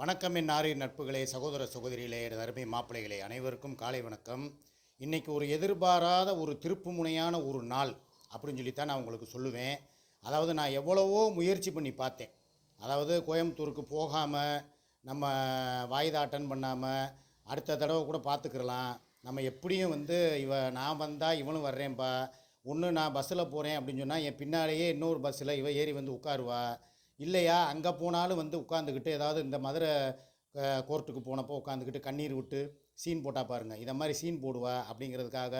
வணக்கம் என் ஆரிய நட்புகளே சகோதர சகோதரிகளே எனது அருமை மாப்பிள்ளைகளே அனைவருக்கும் காலை வணக்கம். இன்றைக்கி ஒரு எதிர்பாராத ஒரு திருப்பு முனையான ஒரு நாள் அப்படின்னு சொல்லித்தான் நான் உங்களுக்கு சொல்லுவேன். அதாவது நான் எவ்வளவோ முயற்சி பண்ணி பார்த்தேன். அதாவது கோயம்புத்தூருக்கு போகாமல் நம்ம வாய்தா அட்டன் பண்ணாமல் அடுத்த தடவை கூட பார்த்துக்கிறலாம் நம்ம எப்படியும் வந்து இவ நான் வந்தால் இவனும் வர்றேன்ப்பா ஒன்று நான் பஸ்ஸில் போகிறேன் அப்படின்னு சொன்னால் என் பின்னாலேயே இன்னொரு பஸ்ஸில் இவ ஏறி வந்து உட்காருவா. இல்லையா? அங்கே போனாலும் வந்து உட்காந்துக்கிட்டு ஏதாவது இந்த மதுரை கோர்ட்டுக்கு போனப்போ உட்காந்துக்கிட்டு கண்ணீர் விட்டு சீன் போட்டால் பாருங்க. இதை மாதிரி சீன் போடுவா அப்படிங்கிறதுக்காக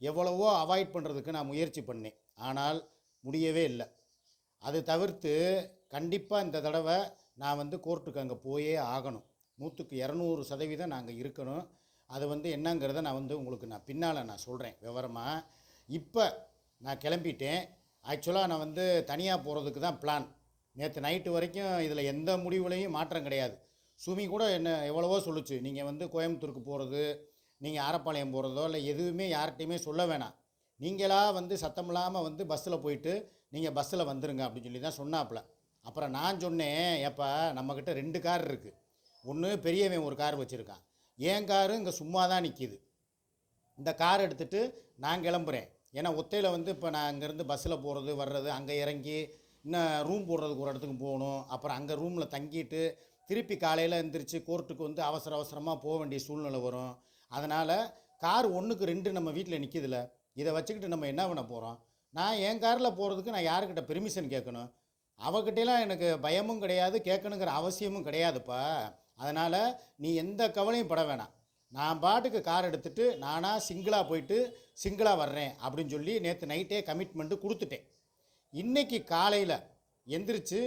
எவ்வளவோ அவாய்ட் பண்ணுறதுக்கு நான் முயற்சி பண்ணேன். ஆனால் முடியவே இல்லை. அது தவிர்த்து கண்டிப்பாக இந்த தடவை நான் வந்து கோர்ட்டுக்கு அங்கே போயே ஆகணும். நூற்றுக்கு இரநூறு சதவீதம் நாங்கள் இருக்கணும். அது வந்து என்னங்கிறத நான் வந்து உங்களுக்கு நான் பின்னால் நான் சொல்கிறேன் விவரமாக இப்போ நான் கிளம்பிட்டேன். ஆக்சுவலாக நான் வந்து தனியாக போகிறதுக்கு தான் பிளான். நேற்று நைட்டு வரைக்கும் இதில் எந்த முடிவுலையும் மாற்றம் கிடையாது. சுமி கூட என்ன எவ்வளவோ சொல்லுச்சு. நீங்கள் வந்து கோயம்புத்தூருக்கு போகிறது நீங்கள் ஆரப்பாளையம் போகிறதோ இல்லை எதுவுமே யார்கிட்டையுமே சொல்ல வேணாம். நீங்களா வந்து சத்தம் இல்லாமல் வந்து பஸ்ஸில் போயிட்டு நீங்கள் பஸ்ஸில் வந்துருங்க அப்படின்னு சொல்லி தான் சொன்னாப்புல. அப்புறம் நான் சொன்னேன் எப்போ நம்மக்கிட்ட ரெண்டு கார் இருக்குது ஒன்று பெரியவன் ஒரு கார் வச்சுருக்கான். என் காரு இங்கே சும்மா தான் நிற்கிது இந்த கார் எடுத்துகிட்டு நான் கிளம்புறேன். ஏன்னா ஒத்தையில் வந்து இப்போ நான் அங்கேருந்து பஸ்ஸில் போகிறது வர்றது அங்கே இறங்கி இன்னும் ரூம் போடுறதுக்கு ஒரு இடத்துக்கு போகணும். அப்புறம் அங்கே ரூமில் தங்கிட்டு திருப்பி காலையில் எழுந்திரிச்சு கோர்ட்டுக்கு வந்து அவசர அவசரமாக போக வேண்டிய சூழ்நிலை வரும். அதனால் கார் ஒன்றுக்கு ரெண்டு நம்ம வீட்டில் நிற்கிதில்ல இதை வச்சுக்கிட்டு நம்ம என்ன பண்ண போகிறோம் நான் என் காரில் போகிறதுக்கு நான் யாருக்கிட்ட பெர்மிஷன் கேட்கணும்? அவகிட்டலாம் எனக்கு பயமும் கிடையாது கேட்கணுங்கிற அவசியமும் கிடையாதுப்பா. அதனால் நீ எந்த கவலையும் பட வேணாம். நான் பாட்டுக்கு கார் எடுத்துகிட்டு நானாக சிங்கிளாக போயிட்டு சிங்கிளாக வர்றேன் அப்படின்னு சொல்லி நேற்று நைட்டே கமிட்மெண்ட்டு கொடுத்துட்டேன். இன்றைக்கி காலையில் எந்திரிச்சு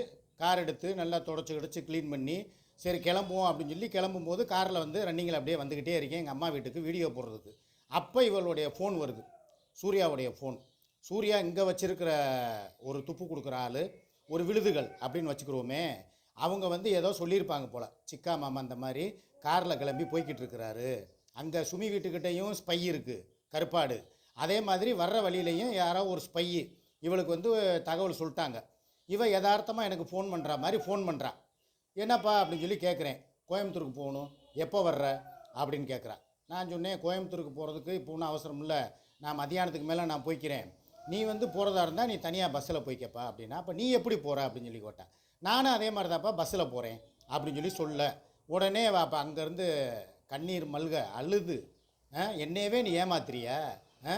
கார் எடுத்து நல்லா தொடச்சி கிடச்சி க்ளீன் பண்ணி சரி கிளம்புவோம் அப்படின்னு சொல்லி கிளம்பும்போது காரில் வந்து ரன்னிங்கில் அப்படியே வந்துக்கிட்டே இருக்கேன். எங்கள் அம்மா வீட்டுக்கு வீடியோ போடுறதுக்கு. அப்போ இவளுடைய ஃபோன் வருது. சூர்யாவுடைய ஃபோன் சூர்யா இங்கே வச்சுருக்கிற ஒரு துப்பு கொடுக்குற ஆள் ஒரு விழுதுகள் அப்படின்னு வச்சுக்கிறோமே அவங்க வந்து ஏதோ சொல்லியிருப்பாங்க போல். சிக்கா மாமா அந்த மாதிரி காரில் கிளம்பி போய்கிட்டு இருக்கிறாரு. அங்கே சுமி வீட்டுக்கிட்டேயும் ஸ்பை இருக்குது கருப்பாடு. அதே மாதிரி வர்ற வழியிலையும் யாரோ ஒரு ஸ்பை இவளுக்கு வந்து தகவல் சொல்லிட்டாங்க. இவ யதார்த்தமாக எனக்கு ஃபோன் பண்ணுற மாதிரி ஃபோன் பண்ணுறா என்னப்பா அப்படின்னு சொல்லி கேட்குறேன் கோயம்புத்தூருக்கு போகணும். எப்போ வர்ற? அப்படின்னு கேட்குறா நான் சொன்னேன் கோயம்புத்தூருக்கு போகிறதுக்கு இப்போ ஒன்றும் அவசரம் இல்லை. நான் மதியானத்துக்கு மேலே நான் போய்க்கிறேன். நீ வந்து போகிறதா இருந்தால் நீ தனியாக பஸ்ஸில் போய்க்கப்பா அப்படின்னா அப்போ நீ எப்படி போகிற அப்படின்னு சொல்லி கேட்டேன் நானும் அதே மாதிரி தான்ப்பா பஸ்ஸில் போகிறேன் அப்படின்னு சொல்லி சொல்ல. உடனே அப்போ அங்கேருந்து கண்ணீர் மல்க அழுது. ஆ, என்னையவே நீ ஏமாத்துறியா? ஆ?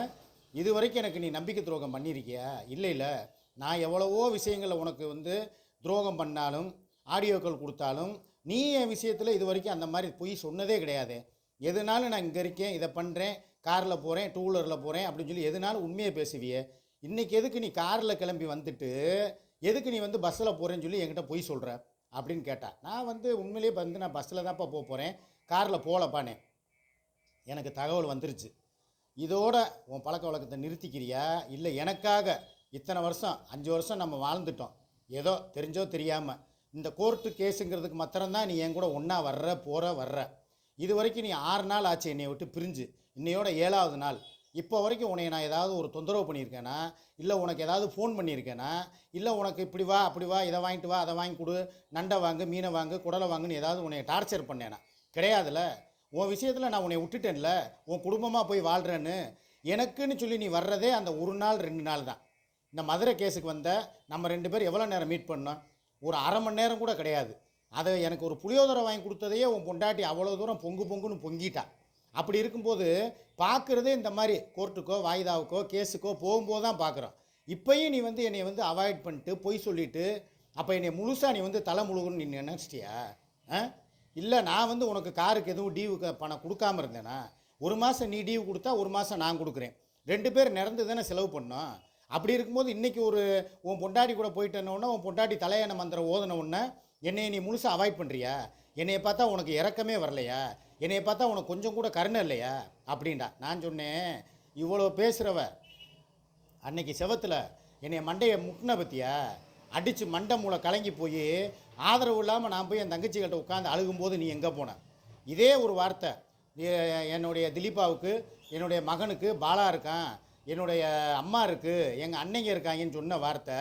இது வரைக்கும் எனக்கு நீ நம்பிக்கை துரோகம் பண்ணியிருக்கியா? இல்லை இல்லை. நான் எவ்வளவோ விஷயங்களை உனக்கு வந்து துரோகம் பண்ணாலும் ஆடியோக்கள் கொடுத்தாலும் நீ என் விஷயத்தில் இது வரைக்கும் அந்த மாதிரி பொய் சொன்னதே கிடையாது. எதுனாலும் நான் இங்கே இருக்கேன் இதை பண்ணுறேன் காரில் போகிறேன் டூ வீலரில் போகிறேன் அப்படின்னு சொல்லி எதுனாலும் உண்மையை பேசுவியே. இன்றைக்கி எதுக்கு நீ காரில் கிளம்பி வந்துட்டு எதுக்கு நீ வந்து பஸ்ஸில் போகிறேன்னு சொல்லி என்கிட்ட பொய் சொல்கிற அப்படின்னு கேட்டால் நான் வந்து உண்மையிலேயே வந்து நான் பஸ்ஸில் தான்ப்பா போக போகிறேன் காரில் போகலப்பானே எனக்கு தகவல் வந்துருச்சு. இதோட உன் பழக்க வழக்கத்தை நிறுத்திக்கிறியா? இல்லை எனக்காக இத்தனை வருஷம் அஞ்சு வருஷம் நம்ம வாழ்ந்துட்டோம். ஏதோ தெரிஞ்சோ தெரியாமல் இந்த கோர்ட்டு கேஸுங்கிறதுக்கு மாத்திரம்தான் நீ என் கூட ஒன்றா வர்ற போகிற வர்ற. இது வரைக்கும் நீ ஆறு நாள் ஆச்சு என்னை விட்டு பிரிஞ்சு. இன்னையோட ஏழாவது நாள். இப்போ வரைக்கும் உன்னை நான் ஏதாவது ஒரு தொந்தரவு பண்ணியிருக்கேனா? இல்லை உனக்கு ஏதாவது ஃபோன் பண்ணியிருக்கேனா? இல்லை உனக்கு இப்படி வா அப்படி வா இதை வாங்கிட்டு வா அதை வாங்கி கொடு. நண்டை வாங்கு மீனை வாங்கு குடலை வாங்குன்னு ஏதாவது உன்னை டார்ச்சர் பண்ணேனா? கிடையாதுல்ல. உன் விஷயத்தில் நான் உன்னை விட்டுட்டேன்ல உன் குடும்பமாக போய் வாழ்கிறேன்னு எனக்குன்னு சொல்லி நீ வர்றதே அந்த ஒரு நாள் ரெண்டு நாள் தான். இந்த மதுரை கேஸுக்கு வந்த நம்ம ரெண்டு பேர் எவ்வளோ நேரம் மீட் பண்ணோம்? ஒரு அரை மணி நேரம் கூட கிடையாது. அதை எனக்கு ஒரு புளியோதரை வாங்கி கொடுத்ததையே உன் பொண்டாட்டி அவ்வளோ தூரம் பொங்கு பொங்குன்னு பொங்கிட்டா. அப்படி இருக்கும்போது பார்க்குறதே இந்த மாதிரி கோர்ட்டுக்கோ வாய்தாவுக்கோ கேஸுக்கோ போகும்போது தான் பார்க்குறோம். இப்போயும் நீ வந்து என்னை வந்து அவாய்ட் பண்ணிட்டு பொய் சொல்லிவிட்டு அப்போ என்னை முழுசாக நீ வந்து தலை முழுகுன்னு நீ நினச்சிட்டியா? ஆ? இல்லை நான் வந்து உனக்கு காருக்கு எதுவும் டியூ பணம் கொடுக்காம இருந்தேன்னா ஒரு மாதம் நீ டியூ கொடுத்தா ஒரு மாதம் நான் கொடுக்குறேன். ரெண்டு பேர் நிறந்து தானே செலவு பண்ணோம். அப்படி இருக்கும்போது இன்றைக்கி ஒரு உன் பொண்டாட்டி கூட போயிட்டேன்னொன்னே உன் பொண்டாட்டி தலையான மந்திரம் ஓதன உடனே என்னையை நீ முழுசாக அவாய்ட் பண்ணுறியா என்னையை பார்த்தா உனக்கு இறக்கமே வரலையா? என்னையை பார்த்தா உனக்கு கொஞ்சம் கூட கருணை இல்லையா? அப்படின்டா நான் சொன்னேன் இவ்வளோ பேசுகிறவ அன்னைக்கு செவத்தில் என்னை மண்டையை முட்டின பத்தியா? அடித்து மண்டை மூளை கலங்கி போய் ஆதரவு இல்லாமல் நான் போய் என் தங்கச்சிகிட்ட உட்காந்து அழுகும்போது நீ எங்கே போன? இதே ஒரு வார்த்தை. என்னுடைய திலீபாவுக்கு என்னுடைய மகனுக்கு பாலா இருக்கான் என்னுடைய அம்மா இருக்குது எங்கள் அன்னைங்க இருக்காங்கன்னு சொன்ன வார்த்தை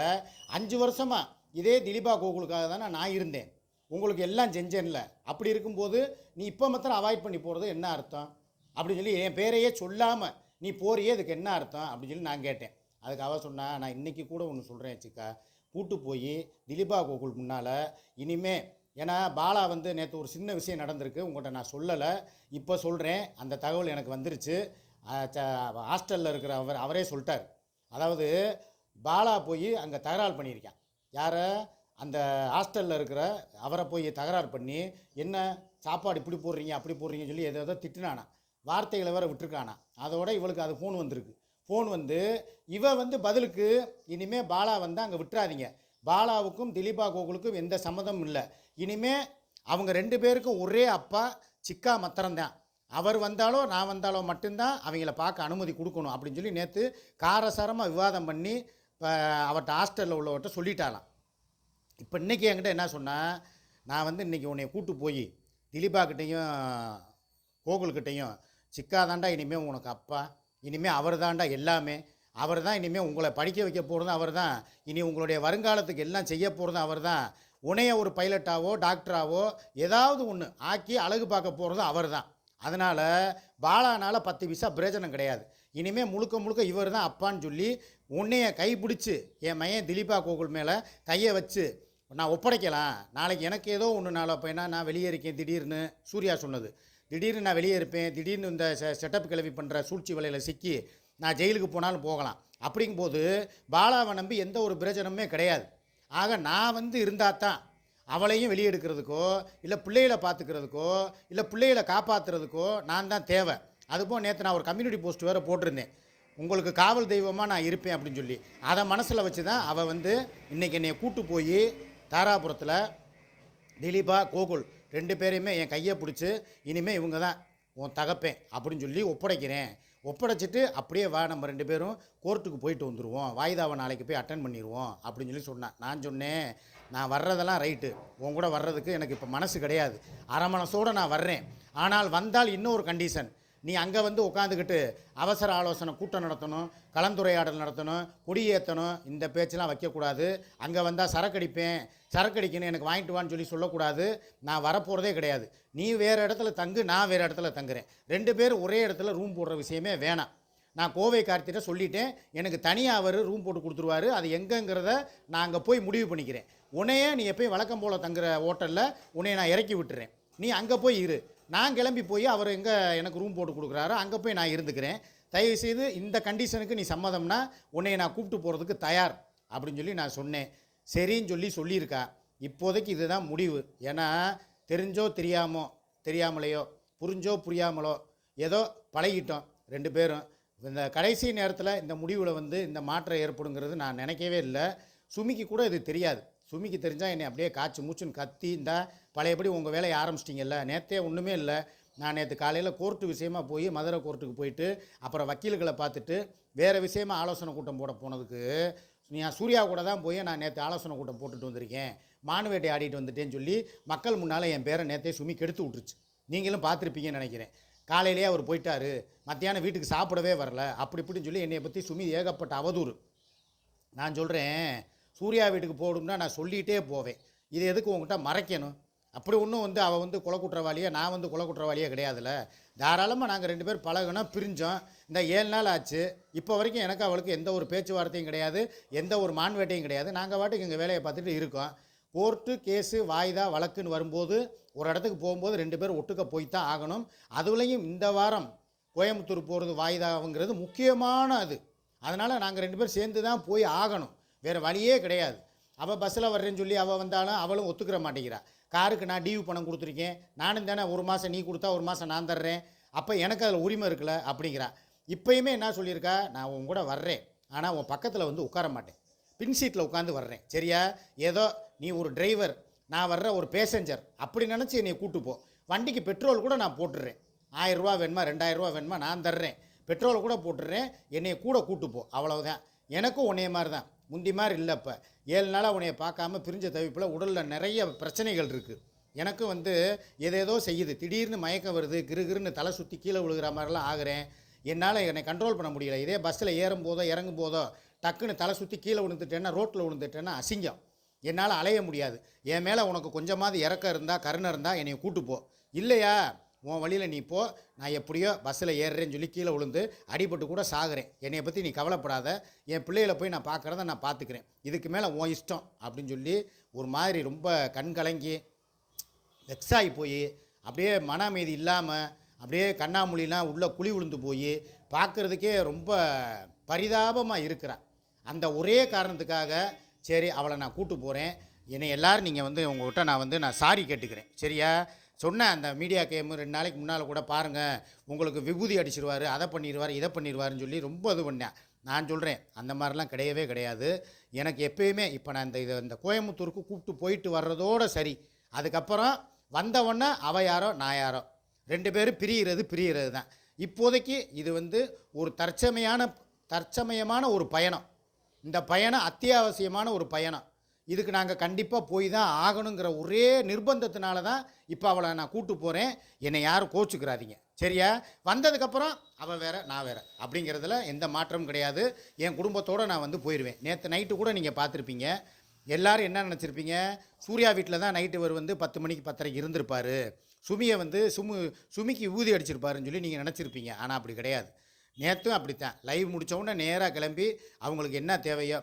அஞ்சு வருஷமாக இதே திலீபா கோகுலுக்காக தானே நான் இருந்தேன். உங்களுக்கு எல்லாம் செஞ்சேன்ல. அப்படி இருக்கும்போது நீ இப்போ மாத்திரம் அவாய்ட் பண்ணி போகிறது என்ன அர்த்தம்? அப்படின்னு சொல்லி என் பேரையே சொல்லாமல் நீ போறியே இதுக்கு என்ன அர்த்தம்? அப்படின்னு சொல்லி நான் கேட்டேன். அதுக்கு அவர் சொன்னா நான் இன்னைக்கு கூட ஒன்று சொல்கிறேன் சிக்கா. கூட்டு போய் திலீபா கோகுல் முன்னால் இனிமே ஏன்னா பாலா வந்து நேற்று ஒரு சின்ன விஷயம் நடந்திருக்கு உங்கள்கிட்ட நான் சொல்லலை. இப்போ சொல்கிறேன் அந்த தகவல் எனக்கு வந்துருச்சு. ஹாஸ்டலில் இருக்கிற அவர் அவரே சொல்லிட்டார். அதாவது பாலா போய் அங்கே தகராறு பண்ணியிருக்கான். யாரை? அந்த ஹாஸ்டலில் இருக்கிற அவரை போய் தகராறு பண்ணி என்ன சாப்பாடு இப்படி போடுறீங்க அப்படி போடுறீங்கன்னு சொல்லி எதோ திட்டினானா. திட்டுனானா வார்த்தைகளை வேற விட்டுருக்கானா. அதோட இவளுக்கு அது ஃபோன் வந்திருக்கு. ஃபோன் வந்து இவ வந்து பதிலுக்கு இனிமே பாலா வந்து அங்கே விட்டுறாதீங்க. பாலாவுக்கும் திலீபா கோகுலுக்கும் எந்த சம்மதமும் இல்லை. இனிமே அவங்க ரெண்டு பேருக்கும் ஒரே அப்பா சிக்கா மத்திரம்தான் அவர் வந்தாலோ நான் வந்தாலோ மட்டும்தான் அவங்கள பார்க்க அனுமதி கொடுக்கணும் அப்படின்னு சொல்லி நேற்று காரசாரமாக விவாதம் பண்ணி இப்போ அவர்கிட்ட ஹாஸ்டலில் உள்ளவர்கிட்ட சொல்லிட்டாலாம் இப்போ இன்றைக்கி என்கிட்ட என்ன சொன்னால் நான் வந்து இன்றைக்கி உன்னை கூட்டு போய் திலீபாக்கிட்டேயும் கோகுல்கிட்டையும் சிக்காதாண்டா இனிமேல் உனக்கு அப்பா. இனிமேல் அவர் தாண்டா எல்லாமே. அவர் தான் இனிமேல் உங்களை படிக்க வைக்க போகிறதும் அவர் தான். இனி உங்களுடைய வருங்காலத்துக்கு எல்லாம் செய்ய போகிறதும் அவர் தான். உன்னைய ஒரு பைலட்டாவோ டாக்டராவோ ஏதாவது ஒன்று ஆக்கி அழகு பார்க்க போகிறதும் அவர் தான். அதனால் பாலானால் பத்து பைசா பிரயோஜனம் கிடையாது. இனிமேல் முழுக்க முழுக்க இவர் தான் அப்பான்னு சொல்லி உன்னைய கைப்பிடிச்சி என் மையன் திலீபா கோகுல் மேலே கையை வச்சு நான் ஒப்படைக்கலாம். நாளைக்கு எனக்கு ஏதோ ஒன்று நாளை அப்போ என்ன நான் வெளியே இருக்கேன் திடீர்னு சூர்யா சொன்னது. திடீர்னு நான் வெளியே இருப்பேன் திடீர்னு இந்த செட்டப் கிளவி பண்ணுற சூழ்ச்சி வலையில் சிக்கி நான் ஜெயிலுக்கு போனாலும் போகலாம். அப்படிங்கும்போது பாலாவை நம்பி எந்த ஒரு பிரயோஜனமே கிடையாது. ஆக நான் வந்து இருந்தால் தான் அவளையும் வெளியெடுக்கிறதுக்கோ இல்லை பிள்ளைகளை பார்த்துக்கிறதுக்கோ இல்லை பிள்ளைகளை காப்பாற்றுறதுக்கோ நான் தான் தேவை. அதுபோல் நேற்று நான் ஒரு கம்யூனிட்டி போஸ்ட் வேறு போட்டிருந்தேன். உங்களுக்கு காவல் தெய்வமாக நான் இருப்பேன் அப்படின்னு சொல்லி. அதை மனசில் வச்சு தான் அவள் வந்து இன்றைக்கி என்னை கூட்டு போய் தாராபுரத்தில் திலீபா கோகுல் ரெண்டு பேரையுமே என் கையை பிடிச்சி இனிமேல் இவங்க தான் உன் தகப்பேன் அப்படின்னு சொல்லி ஒப்படைக்கிறேன். ஒப்படைச்சிட்டு அப்படியே வா நம்ம ரெண்டு பேரும் கோர்ட்டுக்கு போயிட்டு வந்துடுவோம் வாய்தாவை நாளைக்கு போய் அட்டன் பண்ணிடுவோம் அப்படின்னு சொல்லி சொன்னான் நான் சொன்னேன் நான் வர்றதெல்லாம் ரைட்டு உன் கூட வர்றதுக்கு எனக்கு இப்போ மனசு கிடையாது. அரை மனசோடு நான் வர்றேன். ஆனால் வந்தால் இன்னொரு கண்டிஷன் நீ அங்கே வந்து உட்காந்துக்கிட்டு அவசர ஆலோசனை கூட்டம் நடத்தணும் கலந்துரையாடல் நடத்தணும் கொடியேற்றணும் இந்த பேச்செலாம் வைக்கக்கூடாது. அங்கே வந்தால் சரக்கடிப்பேன் சரக்கடிக்கணும் எனக்கு வாங்கிட்டு வான்னு சொல்லி சொல்லக்கூடாது. நான் வரப்போகிறதே கிடையாது. நீ வேறு இடத்துல தங்கு நான் வேறு இடத்துல தங்குறேன். ரெண்டு பேர் ஒரே இடத்துல ரூம் போடுற விஷயமே வேணாம். நான் கோவை கார்த்திகிட்ட சொல்லிட்டேன். எனக்கு தனியாக அவர் ரூம் போட்டு கொடுத்துருவாரு. அது எங்கங்கிறத நான் அங்கே போய் முடிவு பண்ணிக்கிறேன். உன்னையே நீ எப்பயும் வழக்கம் போல் தங்குற ஹோட்டலில் உன்னையை நான் இறக்கி விட்டுறேன். நீ அங்கே போய் இரு. நான் கிளம்பி போய் அவர் எங்கே எனக்கு ரூம் போட்டு கொடுக்குறாரோ. அங்கே போய் நான் இருந்துக்கிறேன். தயவுசெய்து இந்த கண்டிஷனுக்கு நீ சம்மதம்னா உன்னை நான் கூப்பிட்டு போகிறதுக்கு தயார் அப்படின்னு சொல்லி நான் சொன்னேன். சரின்னு சொல்லி சொல்லியிருக்கா. இப்போதைக்கு இதுதான் முடிவு. ஏன்னா தெரிஞ்சோ தெரியாமோ தெரியாமலையோ புரிஞ்சோ புரியாமலோ ஏதோ பழகிட்டோம் ரெண்டு பேரும். இந்த கடைசி நேரத்தில் இந்த முடிவில் வந்து இந்த மாற்றம் ஏற்படுங்கிறது நான் நினைக்கவே இல்லை. சுமிக்கு கூட இது தெரியாது. சுமிக்கு தெரிஞ்சால் என்னை அப்படியே காய்ச்சி மூச்சுன்னு கத்தி இந்த பழையபடி உங்கள் வேலையை ஆரம்பிச்சிட்டிங்கல்ல. நேற்றே ஒன்றுமே இல்லை. நான் நேற்று காலையில் கோர்ட்டு விஷயமா போய் மதுரை கோர்ட்டுக்கு போயிட்டு அப்புறம் வக்கீல்களை பார்த்துட்டு வேறு விஷயமா ஆலோசனை கூட்டம் போட போனதுக்கு நான் சூர்யா கூட தான் போய் நான் நேற்று ஆலோசனை கூட்டம் போட்டுட்டு வந்திருக்கேன். மானுவேட்டை ஆடிட்டு வந்துட்டேன்னு சொல்லி மக்கள் முன்னால் என் பேரை நேற்றே சுமி கெடுத்து விட்டுருச்சு. நீங்களும் பார்த்துருப்பீங்கன்னு நினைக்கிறேன். காலையிலேயே அவர் போயிட்டாரு. மத்தியானம் வீட்டுக்கு சாப்பிடவே வரல. அப்படி இப்படின்னு சொல்லி என்னை பற்றி சுமி ஏகப்பட்ட அவதூறு. நான் சொல்கிறேன் சூர்யா வீட்டுக்கு போகணும்னா நான் சொல்லிகிட்டே போவேன். இது எதுக்கு உங்ககிட்ட மறைக்கணும்? அப்படி ஒன்றும் வந்து அவள் வந்து கொலை குற்றவாளியே நான் வந்து கொலை குற்றவாளியே கிடையாதுல்ல. தாராளமாக நாங்கள் ரெண்டு பேர் பழகுனோம் பிரிஞ்சோம். இந்த ஏழு நாள் ஆச்சு. இப்போ வரைக்கும் எனக்கு அவளுக்கு எந்த ஒரு பேச்சுவார்த்தையும் கிடையாது. எந்த ஒரு மான்வேட்டையும் கிடையாது. நாங்கள் பாட்டுக்கு எங்கள் வேலையை பார்த்துட்டு இருக்கோம். கோர்ட்டு கேஸு வாய்தா வழக்குன்னு வரும்போது ஒரு இடத்துக்கு போகும்போது ரெண்டு பேரும் ஒட்டுக்க போய் தான் ஆகணும். அதுலேயும் இந்த வாரம் கோயம்புத்தூர் போகிறது வாய்தாங்கிறது முக்கியமான அது. அதனால் நாங்கள் ரெண்டு பேரும் சேர்ந்து தான் போய் ஆகணும். வேறு வழியே கிடையாது. அவள் பஸ்ஸில் வர்றேன்னு சொல்லி அவள் வந்தாலும் அவளும் ஒத்துக்கிற மாட்டேங்கிறா. காருக்கு நான் டியூ பணம் கொடுத்துருக்கேன். நானும் தானே ஒரு மாதம் நீ கொடுத்தா ஒரு மாதம் நான் தர்றேன். அப்போ எனக்கு அதில் உரிமை இருக்குல்ல? அப்படிங்கிறா. இப்போயுமே என்ன சொல்லியிருக்கா? நான் உன் கூட வர்றேன். ஆனால் உன் பக்கத்தில் வந்து உட்கார மாட்டேன். பின் சீட்டில் உட்காந்து வர்றேன். சரியா? ஏதோ நீ ஒரு டிரைவர் நான் வர்ற ஒரு பேசஞ்சர் அப்படி நினச்சி என்னை கூட்டு போ. வண்டிக்கு பெட்ரோல் கூட நான் போட்டுடுறேன் ஆயிரரூவா வேணுமா? ரெண்டாயிரரூவா வேணுமா? நான் தர்றேன். பெட்ரோல் கூட போட்டுடுறேன் என்னை கூட கூட்டு போ. அவ்வளவுதான். எனக்கும் உன்னைய மாதிரி தான் முந்தி மாதிரி இல்லை இப்போ ஏழு நாளாக உன்னைய பார்க்காம பிரிஞ்ச தவிப்பில் உடலில் நிறைய பிரச்சனைகள் இருக்குது எனக்கும் வந்து எதேதோ செய்யுது. திடீர்னு மயக்கம் வருது கிருகிருன்னு தலை சுற்றி கீழே விழுகிற மாதிரிலாம் ஆகிறேன். என்னால் என்னை கண்ட்ரோல் பண்ண முடியல. இதே பஸ்ஸில் ஏறும் போதோ இறங்கும் போதோ டக்குன்னு தலை சுற்றி கீழே விழுந்துட்டேன்னா ரோட்டில் விழுந்துட்டேன்னா அசிங்கம். என்னால் அலைய முடியாது. என் மேலே உனக்கு கொஞ்சமாவது இறக்கம் இருந்தால் கருணை இருந்தால் என்னை கூட்டுப்போ போ. இல்லையா? உன் வழியில் நீ போ நான் எப்படியோ பஸ்ஸில் ஏறுறேன்னு சொல்லி கீழே விழுந்து அடிபட்டு கூட சாகுறேன். என்னையை பற்றி நீ கவலைப்படாத. என் பிள்ளைகளை போய் நான் பார்க்குறத நான் பார்த்துக்கிறேன். இதுக்கு மேலே உன் இஷ்டம் அப்படின்னு சொல்லி ஒரு மாதிரி ரொம்ப கண் கலங்கி வெக்ஸ் போய் அப்படியே மன அமைதி இல்லாமல் அப்படியே கண்ணாமூலிலாம் உள்ளே குழி விழுந்து போய் பார்க்குறதுக்கே ரொம்ப பரிதாபமாக இருக்கிறான் அந்த ஒரே காரணத்துக்காக சரி அவளை நான் கூட்டு போகிறேன் என்னை எல்லாரும் நீங்கள் வந்து உங்கள்கிட்ட நான் வந்து நான் சாரி கேட்டுக்கிறேன். சரியா? சொன்னேன் அந்த மீடியா கேமு ரெண்டு நாளைக்கு முன்னால் கூட பாருங்கள் உங்களுக்கு விபூதி அடிச்சிருவார் அதை பண்ணிடுவார் இதை பண்ணிடுவாருன்னு சொல்லி ரொம்ப இது பண்ணேன். நான் சொல்கிறேன் அந்த மாதிரிலாம் கிடையவே கிடையாது. எனக்கு எப்பயுமே இப்போ நான் இந்த இதை இந்த கோயம்புத்தூருக்கு கூப்பிட்டு போயிட்டு வர்றதோட சரி. அதுக்கப்புறம் வந்தவொடனே அவ யாரோ நான் யாரோ. ரெண்டு பேரும் பிரியிறது பிரியிறது தான். இப்போதைக்கு இது வந்து ஒரு தற்சமையான தற்சமயமான ஒரு பயணம். இந்த பயணம் அத்தியாவசியமான ஒரு பயணம். இதுக்கு நாங்கள் கண்டிப்பாக போய் தான் ஆகணுங்கிற ஒரே நிர்பந்தத்தினால தான் இப்போ அவளை நான் கூட்டு போகிறேன் என்னை யாரும் கோச்சுக்கிறாதீங்க. சரியா? வந்ததுக்கப்புறம் அவள் வேற நான் வேற. அப்படிங்கிறதுல எந்த மாற்றமும் கிடையாது. என் குடும்பத்தோடு நான் வந்து போயிடுவேன் நேற்று நைட்டு கூட நீங்கள் பார்த்துருப்பீங்க. எல்லாரும் என்ன நினச்சிருப்பீங்க? சூர்யா வீட்டில் தான் நைட்டு அவர் வந்து பத்து மணிக்கு பத்தரைக்கு இருந்திருப்பார். சுமியை வந்து சுமு சுமிக்கு ஊதி அடிச்சிருப்பாருன்னு சொல்லி நீங்கள் நினச்சிருப்பீங்க. ஆனால் அப்படி கிடையாது. நேற்றும் அப்படித்தான். லைவ் முடித்தவுடனே நேராக கிளம்பி அவங்களுக்கு என்ன தேவையோ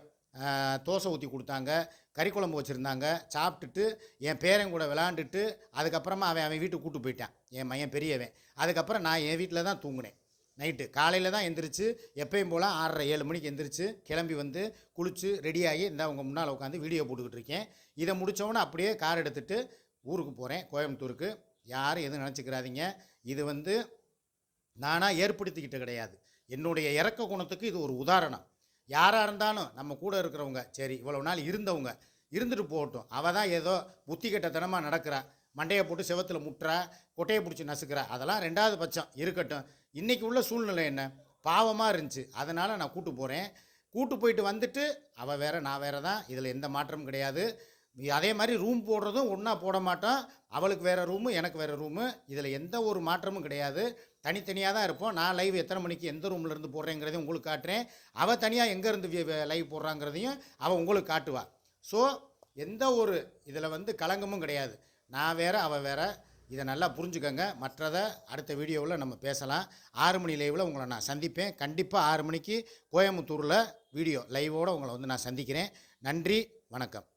தோசை ஊற்றி கொடுத்தாங்க. கறி குழம்பு வச்சுருந்தாங்க சாப்பிட்டுட்டு என் பேரன் கூட விளாண்டுட்டு அதுக்கப்புறமா அவன் அவன் வீட்டுக்கு கூட்டு போயிட்டான். என் மையன் பெரியவன். அதுக்கப்புறம் நான் என் வீட்டில் தான் தூங்கினேன். நைட்டு காலையில் தான் எந்திரிச்சு எப்பயும் போல் ஆறரை ஏழு மணிக்கு எந்திரிச்சு கிளம்பி வந்து குளித்து ரெடியாகி இந்த அவங்க முன்னால் உட்காந்து வீடியோ போட்டுக்கிட்டு இருக்கேன். இதை முடித்தவொன்னே அப்படியே கார் எடுத்துகிட்டு ஊருக்கு போகிறேன் கோயம்புத்தூருக்கு. யாரும் எதுவும் நினச்சிக்கிறாதீங்க. இது வந்து நானாக ஏற்படுத்திக்கிட்டு கிடையாது. என்னுடைய இறக்க குணத்துக்கு இது ஒரு உதாரணம். யாராக இருந்தாலும் நம்ம கூட இருக்கிறவங்க சரி இவ்வளவு நாள் இருந்தவங்க இருந்துட்டு போகட்டும். அவள் தான் ஏதோ புத்தி கெட்டத்தனமாக நடக்கிறா. மண்டையை போட்டு செவத்தில் முட்டுறா கொட்டையை பிடிச்சி நசுக்கிறா. அதெல்லாம் ரெண்டாவது பட்சம் இருக்கட்டும். இன்றைக்கி உள்ள சூழ்நிலை என்ன? பாவமாக இருந்துச்சு. அதனால் நான் கூட்டு போகிறேன் கூட்டு போயிட்டு வந்துட்டு அவள் வேற நான் வேறு தான் இதில் எந்த மாற்றமும் கிடையாது. அதே மாதிரி ரூம் போடுறதும் ஒன்றா போட மாட்டோம். அவளுக்கு வேறு ரூமு எனக்கு வேறு ரூமு இதில் எந்த ஒரு மாற்றமும் கிடையாது. தனித்தனியாக தான் இருப்போம். நான் லைவ் எத்தனை மணிக்கு எந்த ரூமில் இருந்து போடுறேங்கிறதையும் உங்களுக்கு காட்டுறேன். அவள் தனியாக எங்கேருந்து லைவ் போடுறாங்கிறதையும் அவள் உங்களுக்கு காட்டுவா. ஸோ எந்த ஒரு இதில் வந்து களங்கமும் கிடையாது. நான் வேறு அவள் வேறு. இதை நல்லா புரிஞ்சுக்கோங்க. மற்றதை அடுத்த வீடியோவில் நம்ம பேசலாம். ஆறு மணி லைவில் உங்களை நான் சந்திப்பேன். கண்டிப்பாக ஆறு மணிக்கு கோயம்புத்தூரில் வீடியோ லைவோடு உங்களை வந்து நான் சந்திக்கிறேன். நன்றி வணக்கம்.